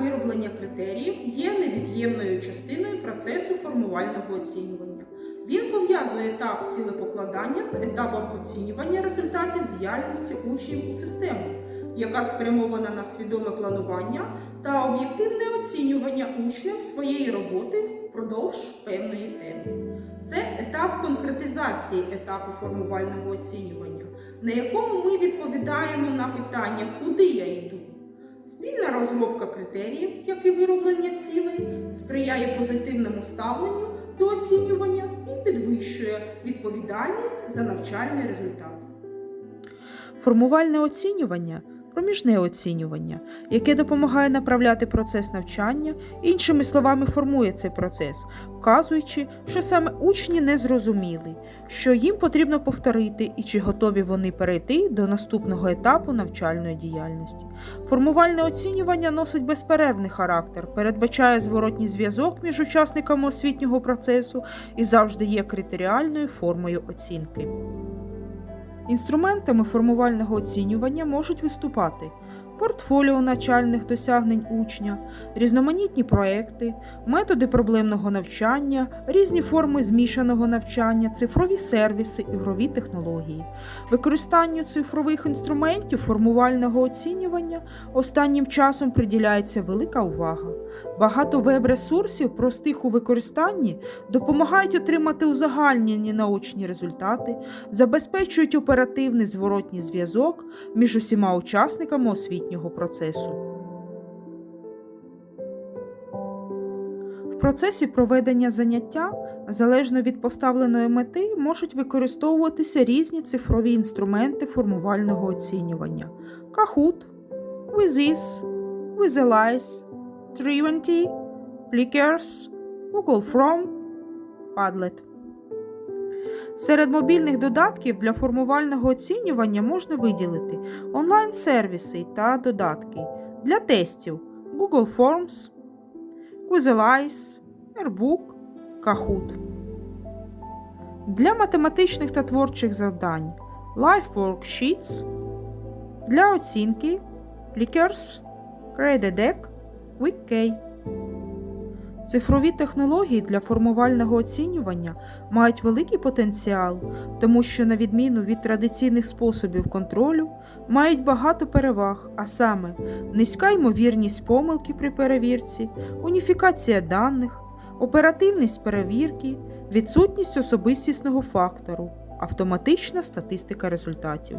вироблення критеріїв є невід'ємною частиною процесу формувального оцінювання. Він пов'язує етап цілепокладання з етапом оцінювання результатів діяльності учнів у систему, яка спрямована на свідоме планування та об'єктивне оцінювання учнем своєї роботи впродовж певної теми. Це етап конкретизації етапу формувального оцінювання, на якому ми відповідаємо на питання, куди я йду. Розробка критеріїв, як і вироблення цілей, сприяє позитивному ставленню до оцінювання і підвищує відповідальність за навчальний результат. Формувальне оцінювання проміжне оцінювання, яке допомагає направляти процес навчання, іншими словами, формує цей процес, вказуючи, що саме учні не зрозуміли, що їм потрібно повторити і чи готові вони перейти до наступного етапу навчальної діяльності. Формувальне оцінювання носить безперервний характер, передбачає зворотній зв'язок між учасниками освітнього процесу і завжди є критеріальною формою оцінки. Інструментами формувального оцінювання можуть виступати портфоліо начальних досягнень учня, різноманітні проекти, методи проблемного навчання, різні форми змішаного навчання, цифрові сервіси, ігрові технології. Використанню цифрових інструментів формувального оцінювання останнім часом приділяється велика увага. Багато веб-ресурсів, простих у використанні, допомагають отримати узагальнені наочні результати, забезпечують оперативний зворотній зв'язок між усіма учасниками освітнього процесу. В процесі проведення заняття, залежно від поставленої мети, можуть використовуватися різні цифрові інструменти формувального оцінювання: Kahoot, Quizzes, Quizalize, Trinity, Plickers, Google From, Padlet. Серед мобільних додатків для формувального оцінювання можна виділити онлайн-сервіси та додатки для тестів Google Forms, Quizalize, Airbook, Kahoot. Для математичних та творчих завдань Life Worksheets, для оцінки Plickers, Crededec, WIC-K. Цифрові технології для формувального оцінювання мають великий потенціал, тому що, на відміну від традиційних способів контролю, мають багато переваг, а саме низька ймовірність помилки при перевірці, уніфікація даних, оперативність перевірки, відсутність особистісного фактору, автоматична статистика результатів.